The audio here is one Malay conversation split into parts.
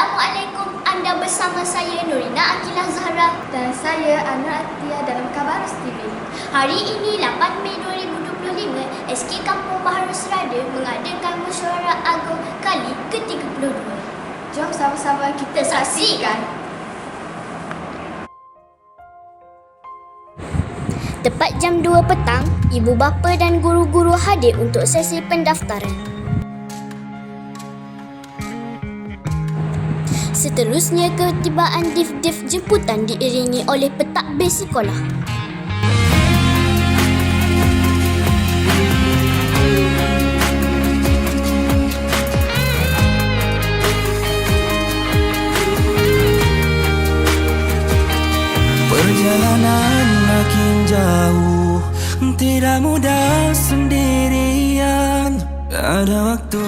Assalamualaikum. Anda bersama saya Nurina Akilah Zahra. Dan saya Anur Atia dalam Kabarus TV. Hari ini 8 Mei 2025, SK Kampung Baharu Serada mengadakan mesyuarat agung kali ke-32. Jom sama-sama kita saksikan. Tepat jam 2 petang, ibu bapa dan guru-guru hadir untuk sesi pendaftaran. Seterusnya, ketibaan div-div jemputan diiringi oleh pentadbir sekolah. Perjalanan makin jauh Tidak mudah sendirian Ada waktu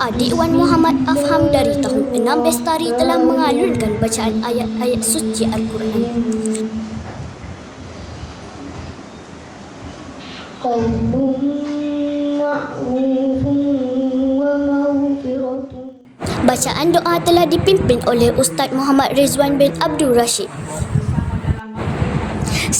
Adik Wan Muhammad Afham dari tahun 6 Bestari telah mengalunkan bacaan ayat-ayat suci Al-Quran. Bacaan doa telah dipimpin oleh Ustaz Muhammad Rizwan bin Abdul Rashid.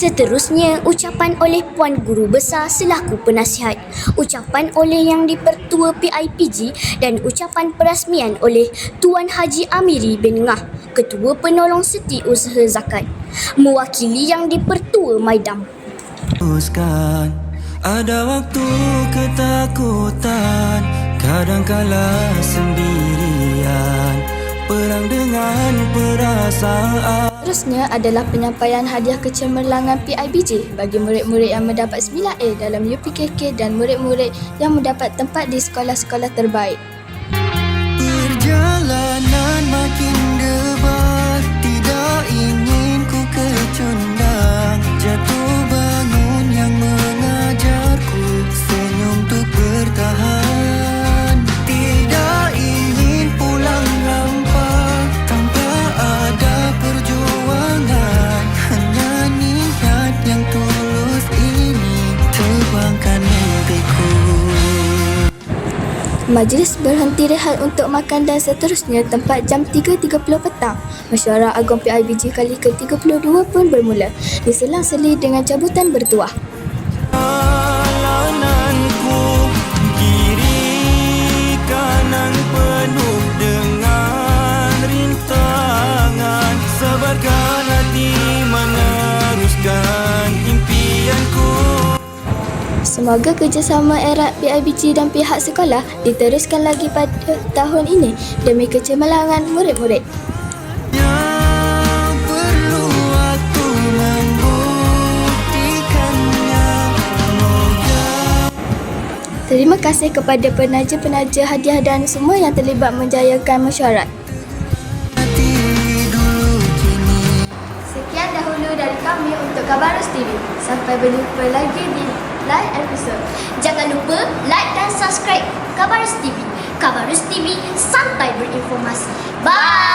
Seterusnya, ucapan oleh Puan Guru Besar selaku penasihat, ucapan oleh Yang di-Pertua PIPG dan ucapan perasmian oleh Tuan Haji Amiri bin Ngah, Ketua Penolong Seti Usaha Zakat, mewakili Yang di-Pertua Maidam. teruskan Ada waktu ketakutan Kadangkala perasaan Seterusnya adalah penyampaian hadiah kecemerlangan PIBJ bagi murid-murid yang mendapat 9A dalam UPKK dan murid-murid yang mendapat tempat di sekolah-sekolah terbaik. Perjalanan Majlis berhenti rehat untuk makan dan seterusnya tempat jam 3.30 petang. Mesyuarat Agung PIBG kali ke-32 pun bermula. Diselang-seli dengan cabutan bertuah. Semoga kerjasama erat PIBG dan pihak sekolah diteruskan lagi pada tahun ini demi kecemerlangan murid-murid. Terima kasih kepada penaja-penaja hadiah dan semua yang terlibat menjayakan mesyuarat. Sekian dahulu dari kami untuk Kabarus TV. Sampai berjumpa lagi di lain episod. Jangan lupa like dan subscribe Kabarus TV. Kabarus TV, santai berinformasi. Bye!